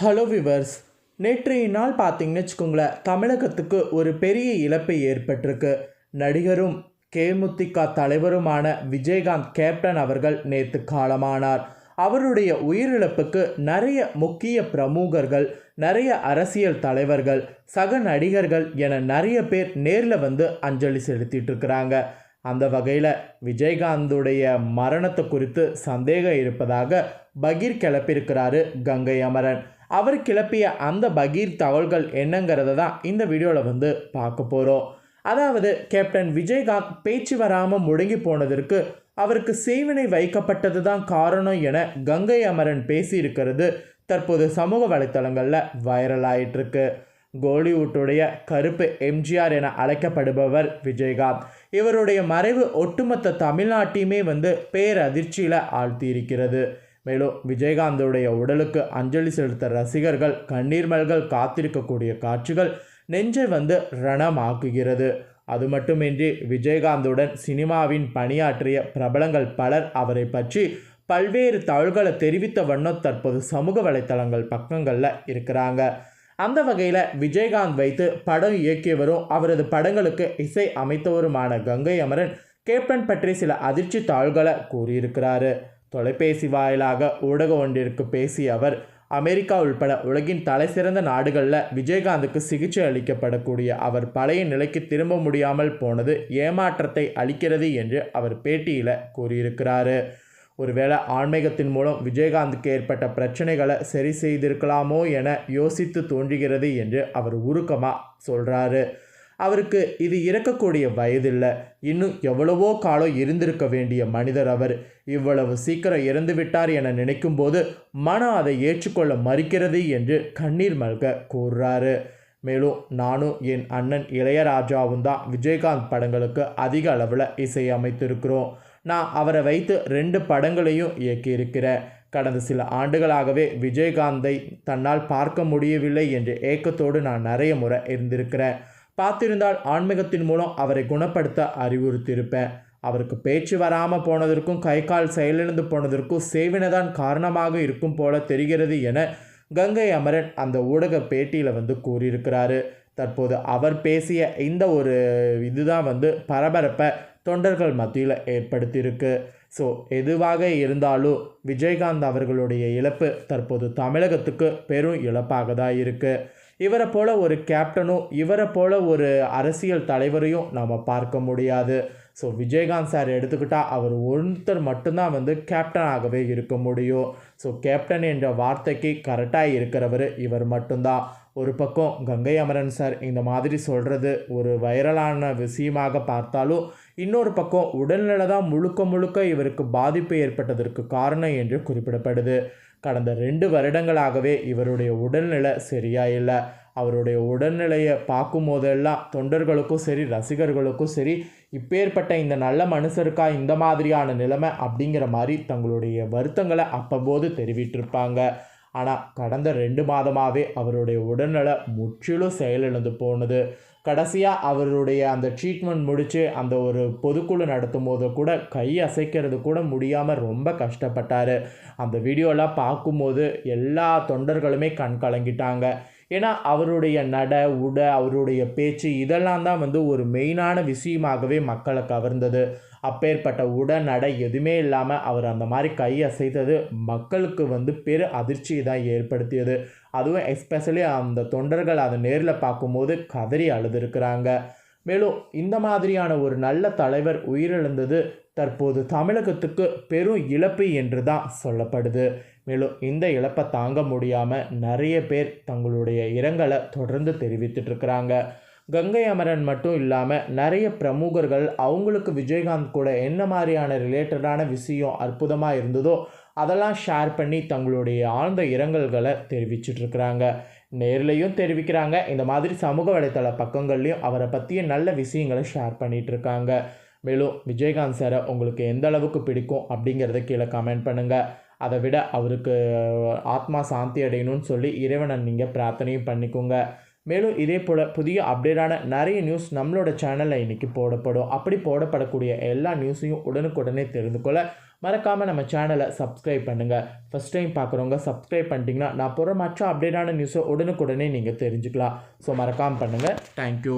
Hello viewers நேற்றைய நாள் பார்த்தீங்கன்னு வச்சுக்கோங்களேன் தமிழகத்துக்கு ஒரு பெரிய இழப்பு ஏற்பட்டிருக்கு. நடிகரும் கேமுத்திகா தலைவருமான விஜயகாந்த் கேப்டன் அவர்கள் நேற்று காலமானார். அவருடைய உயிரிழப்புக்கு நிறைய முக்கிய பிரமுகர்கள் நிறைய அரசியல் தலைவர்கள் சக நடிகர்கள் என நிறைய பேர் நேரில் வந்து அஞ்சலி செலுத்திட்டு இருக்கிறாங்க. அந்த வகையில் விஜயகாந்துடைய மரணத்தை குறித்து சந்தேகம் இருப்பதாக பகீர் கிளப்பியிருக்கிறாரு கங்கை அமரன். அவர் கிளப்பிய அந்த பகீர் தகவல்கள் என்னங்கிறத தான் இந்த வீடியோவில் வந்து பார்க்க போகிறோம் அதாவது கேப்டன் விஜயகாந்த் பேச்சு வராமல் முடங்கி போனதற்கு அவருக்கு சேவனை வைக்கப்பட்டது தான் காரணம் என கங்கை அமரன் பேசியிருக்கிறது தற்போது சமூக வலைத்தளங்களில் வைரல் ஆயிட்டிருக்கு. கோலிவுட்டுடைய கருப்பு எம்ஜிஆர் என அழைக்கப்படுபவர் விஜயகாந்த். இவருடைய மறைவு ஒட்டுமொத்த தமிழ்நாட்டையுமே வந்து பேரதிர்ச்சியில் ஆழ்த்தியிருக்கிறது. மேலும் விஜயகாந்தோடைய உடலுக்கு அஞ்சலி செலுத்த ரசிகர்கள் கண்ணீர் மல்கள் காத்திருக்கக்கூடிய காட்சிகள் நெஞ்சை வந்து ரணமாக்குகிறது. அது மட்டுமின்றி விஜயகாந்துடன் சினிமாவின் பணியாற்றிய பிரபலங்கள் பலர் அவரை பற்றி பல்வேறு தகவல்களை தெரிவித்த வண்ணம் தற்போது சமூக வலைத்தளங்கள் பக்கங்களில் இருக்கிறாங்க. அந்த வகையில் விஜயகாந்த் வைத்து படம் இயக்கியவரும் அவரது படங்களுக்கு இசை அமைத்தவருமான கங்கை அமரன் கேப்டன் பற்றி சில அதிர்ச்சி தாள்களை கூறியிருக்கிறாரு. தொலைபேசி வாயிலாக ஊடக ஒன்றிற்கு பேசிய அவர் அமெரிக்கா உள்பட உலகின் தலைசிறந்த நாடுகளில் விஜயகாந்துக்கு சிகிச்சை அளிக்கப்படக்கூடிய அவர் பழைய நிலைக்கு திரும்ப முடியாமல் போனது ஏமாற்றத்தை அளிக்கிறது என்று அவர் பேட்டியில் கூறியிருக்கிறார். ஒருவேளை ஆன்மீகத்தின் மூலம் விஜயகாந்துக்கு ஏற்பட்ட பிரச்சனைகளை சரி செய்திருக்கலாமோ என யோசித்து தோன்றுகிறது என்று அவர் உருக்கமாக சொல்கிறாரு அவருக்கு இது இறக்கக்கூடிய வயதில்லை. இன்னும் எவ்வளவோ காலம் இருந்திருக்க வேண்டிய மனிதர் அவர். இவ்வளவு சீக்கிரம் இறந்து விட்டார் என நினைக்கும்போது மனம் அதை ஏற்றுக்கொள்ள மறுக்கிறது என்று கண்ணீர் மல்க கூறுறாரு. மேலும் நானும் என் அண்ணன் இளையராஜாவும் தான் விஜயகாந்த் படங்களுக்கு அதிக அளவில் இசையமைத்திருக்கிறோம் நான் அவரை வைத்து ரெண்டு படங்களையும் இயக்கியிருக்கிறேன். கடந்த சில ஆண்டுகளாகவே விஜயகாந்தை தன்னால் பார்க்க முடியவில்லை என்ற ஏக்கத்தோடு நான் நிறைய முறை இருந்திருக்கிறேன். பார்த்திருந்தால் ஆன்மீகத்தின் மூலம் அவரை குணப்படுத்த அறிவுறுத்தியிருப்பேன். அவருக்கு பேச்சு வராமல் போனதற்கும் கை கால் செயலிழந்து போனதற்கும் சேவினதான் காரணமாக இருக்கும் போல தெரிகிறது என கங்கை அமரன் அந்த ஊடக பேட்டியில் வந்து கூறியிருக்கிறாரு. தற்போது அவர் பேசிய இந்த ஒரு இதுதான் வந்து பரபரப்பை தொண்டர்கள் மத்தியில் ஏற்படுத்தியிருக்கு. ஸோ எதுவாக இருந்தாலும் விஜயகாந்த் அவர்களுடைய இழப்பு தற்போது தமிழகத்துக்கு பெரும் இழப்பாக தான் இருக்குது இவரை போல் ஒரு கேப்டனும் இவரை போல் ஒரு அரசியல் தலைவரையும் நம்ம பார்க்க முடியாது. ஸோ விஜயகாந்த் சார் எடுத்துக்கிட்டால் அவர் ஒருத்தர் மட்டும்தான் வந்து கேப்டனாகவே இருக்க முடியும். ஸோ கேப்டன் என்ற வார்த்தைக்கு கரெக்டாக இருக்கிறவர் இவர் மட்டும்தான். ஒரு பக்கம் கங்கை அமரன் சார் இந்த மாதிரி சொல்கிறது ஒரு வைரலான விஷயமாக பார்த்தாலும் இன்னொரு பக்கம் உடல்நிலை தான் முழுக்க முழுக்க இவருக்கு பாதிப்பு ஏற்பட்டதற்கு காரணம் என்று குறிப்பிடப்படுது. கடந்த ரெண்டு வருடங்களாகவே இவருடைய உடல்நிலை சரியா இல்லை அவருடைய உடல்நிலையை பார்க்கும் போதெல்லாம் தொண்டர்களுக்கும் சரி ரசிகர்களுக்கும் சரி இப்பேற்பட்ட இந்த நல்ல மனுஷருக்கா இந்த மாதிரியான நிலைமை அப்படிங்கிற மாதிரி தங்களுடைய வருத்தங்களை அப்பம்போது தெரிவிட்டிருப்பாங்க ஆனால் கடந்த ரெண்டு மாதமாகவே அவருடைய உடல்நலை முற்றிலும் செயலிழந்து போனது. கடைசியாக அவருடைய அந்த ட்ரீட்மெண்ட் முடித்து அந்த ஒரு பொதுக்குழு நடத்தும் போது கூட கை அசைக்கிறது கூட முடியாமல் ரொம்ப கஷ்டப்பட்டார். அந்த வீடியோலாம் பார்க்கும்போது எல்லா தொண்டர்களுமே கண் கலங்கிட்டாங்க. ஏன்னா அவருடைய நட உட அவருடைய பேச்சு இதெல்லாம் தான் வந்து ஒரு மெயினான விஷயமாகவே மக்களை கவர்ந்தது. அப்பேற்பட்ட உட நட எதுவுமே இல்லாமல் அவர் அந்த மாதிரி கை அசைத்தது மக்களுக்கு வந்து பெரு அதிர்ச்சியை தான் ஏற்படுத்தியது. அதுவும் எஸ்பெஷலி அந்த தொண்டர்கள் அதை நேரில் பார்க்கும்போது கதறி அழுதுருக்கிறாங்க. மேலும் இந்த மாதிரியான ஒரு நல்ல தலைவர் உயிரிழந்தது தற்போது தமிழகத்துக்கு பெரும் இழப்பு என்று தான் சொல்லப்படுது. மேலும் இந்த இழப்பை தாங்க முடியாமல் நிறைய பேர் தங்களுடைய இரங்கலை தொடர்ந்து தெரிவித்துட்ருக்குறாங்க கங்கை அமரன் மட்டும் இல்லாமல் நிறைய பிரமுகர்கள் அவங்களுக்கு விஜயகாந்த் கூட என்ன மாதிரியான ரிலேட்டடான விஷயம் அற்புதமாக இருந்ததோ அதெல்லாம் ஷேர் பண்ணி தங்களுடைய ஆழ்ந்த இரங்கல்களை தெரிவிச்சிட்ருக்குறாங்க நேர்லேயும் தெரிவிக்கிறாங்க. இந்த மாதிரி சமூக வலைத்தள பக்கங்கள்லையும் அவரை பற்றிய நல்ல விஷயங்களை ஷேர் பண்ணிகிட்ருக்காங்க மேலும் விஜயகாந்த் சாரை உங்களுக்கு எந்த அளவுக்கு பிடிக்கும் அப்படிங்கிறத கீழே கமெண்ட் பண்ணுங்கள் அதை விட அவருக்கு ஆத்மா சாந்தி அடையணும்னு சொல்லி இறைவனை நீங்கள் பிரார்த்தனையும் பண்ணிக்கோங்க. மேலும் இதே போல் புதிய அப்டேட்டான நிறைய நியூஸ் நம்மளோட சேனலில் இன்றைக்கி போடப்படும். அப்படி போடப்படக்கூடிய எல்லா நியூஸையும் உடனுக்குடனே தெரிந்து கொள்ள மறக்காமல் நம்ம சேனலை சப்ஸ்கிரைப் பண்ணுங்கள் ஃபஸ்ட் டைம் பார்க்குறவங்க சப்ஸ்கிரைப் பண்ணிட்டீங்கன்னா நான் போகிற மற்ற அப்டேட்டான நியூஸை உடனுக்குடனே நீங்கள் தெரிஞ்சுக்கலாம். ஸோ மறக்காமல் பண்ணுங்கள் தேங்க்யூ